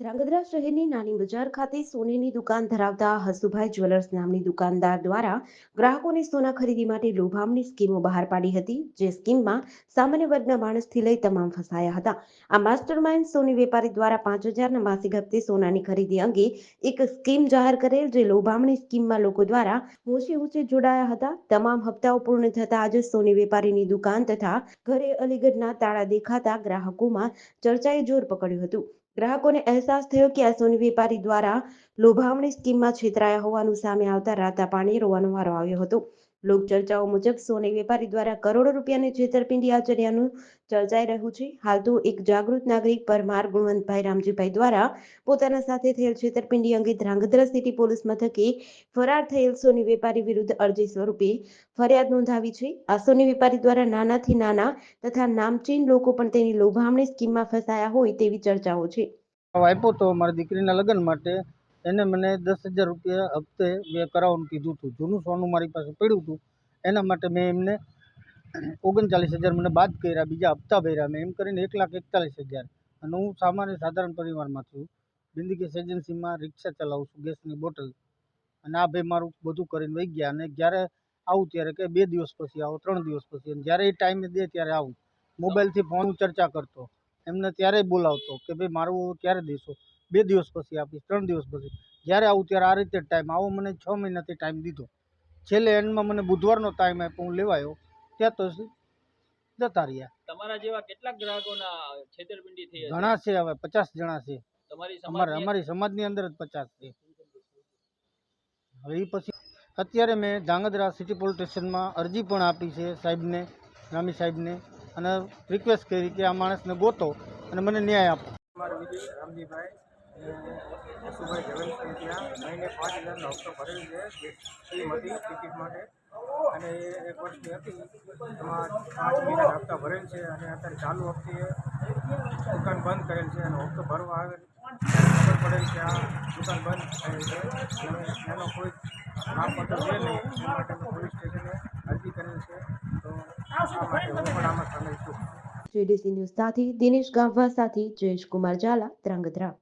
ધ્રાંગધ્રા શહેરની નાની બજાર ખાતે સોનેની દુકાન ધરાવતા હસુભાઈ જ્વેલર્સ નામની દુકાનદાર દ્વારા ગ્રાહકોને સોના ખરીદી માટે લોભામણી સ્કીમો બહાર પાડી હતી, જે સ્કીમમાં સામાન્ય વર્ગના માણસથી લઈ તમામ ફસાયા હતા. આ માસ્ટરમાઇન્ડ સોની વેપારી દ્વારા પાંચ હજારના માસિક હપ્તે સોનાની ખરીદી અંગે એક સ્કીમ જાહેર કરેલ, જે લોભામણી સ્કીમમાં લોકો દ્વારા ઊંચે ઊંચે જોડાયા હતા. તમામ હપ્તાઓ પૂર્ણ થતા આજે સોની વેપારીની દુકાન તથા ઘરે અલીગઢના તાળા દેખાતા ગ્રાહકોમાં ચર્ચાએ જોર પકડ્યું હતું. ગ્રાહકોને અહેસાસ થયો કે આ સોની વેપારી દ્વારા લોભામણી સ્કીમમાં છેતરાયા હોવાનું સામે આવતા રાતા પાણી રોવાનો વારો આવ્યો હતો. લોક ચર્ચાઓ મુજબ સોની વેપારી દ્વારા કરોડો રૂપિયાની છેતરપિંડી આચર્યાનું ચર્ચાઈ રહ્યું છે. હાલ તો એક જાગૃત નાગરિક પરમાર ગુણવંતભાઈ રામજીભાઈ દ્વારા પોતાના સાથે થયેલ છેતરપિંડી અંગે ધ્રાંગધ્રા સિટી પોલીસ મથકે ફરાર થયેલ સોની વેપારી વિરુદ્ધ અરજી સ્વરૂપે ફરિયાદ નોંધાવી છે. આ સોની વેપારી દ્વારા નાનાથી નાના તથા નામચીન લોકો પણ તેની લોભામણી સ્કીમમાં ફસાયા હોય તેવી ચર્ચાઓ છે. આપ્યો તો મારી દીકરીના લગ્ન માટે એને મને દસ હજાર રૂપિયા હપ્તે મેં કરાવવાનું કીધું હતું. જૂનું સોનું મારી પાસે પડ્યું હતું. એના માટે મેં એમને ઓગણચાલીસ હજાર મને બાદ કર્યા, બીજા હપ્તા ભર્યા. મેં એમ કરીને એક લાખ એકતાલીસ હજાર. અને હું સામાન્ય સાધારણ પરિવારમાં છું. બિંદગેસ એજન્સીમાં રિક્ષા ચલાવું છું ગેસની બોટલ. અને આ ભાઈ મારું બધું કરીને વહી ગયા. અને જ્યારે આવું ત્યારે કે બે દિવસ પછી આવો, ત્રણ દિવસ પછી. અને જ્યારે એ ટાઈમે દે ત્યારે આવું. મોબાઈલથી ફોન ચર્ચા કરતો. એમને ત્યારે બોલાવતો કે ભાઈ મારું ક્યારે દેશો? બે દિવસ પછી આપીશ ત્રણ દિવસ પછી. જ્યારે આવું ત્યારે આ રીતે ટાઈમ આવો મને છ મહિનાથી ટાઈમ દીધો. છેલ્લે એન્ડમાં મને બુધવારનો ટાઈમ આપ્યો હું લેવાયો. ત્યાં તો જતા રહ્યા. તમારા જેવા કેટલાક ગ્રાહકોના છેતરપિંડી થઈ ઘણા છે હવે પચાસ જણા છે. અમારે અમારી સમાજની અંદર જ પચાસ છે. હવે એ પછી અત્યારે મેં ધાંગધ્રા સિટી પોલીસ સ્ટેશનમાં અરજી પણ આપી છે સાહેબને રામી સાહેબને અને રિક્વેસ્ટ કરી કે આ માણસને ગોતો અને મને ન્યાય આપો. રામજીભાઈ. અને યશુભાઈ ત્યાં મહિને પાંચ હજારનો હપ્તો ભરેલ છે. શ્રીમતી ટિકિટ માટે. અને એક વર્ષની હતી. એમાં પાંચ મહિના હપ્તા ભરેલ છે અને અત્યારે ચાલુ હપ્તે દુકાન બંધ કરેલ છે અને હપ્તો ભરવા આવે પડેલ છે આ દુકાન બંધ થયેલ છે. અને એનો કોઈ નામપત્ર છે નહીં. એ માટે પોલીસ સ્ટેશને અરજી કરેલ છે. તો આ માટે હું પણ આમાં સામેલ છું. જેડીસી ન્યૂઝ સાથે દિનેશ ગામવા સાથે જયેશ કુમાર ઝાલા ધ્રાંગધ્રા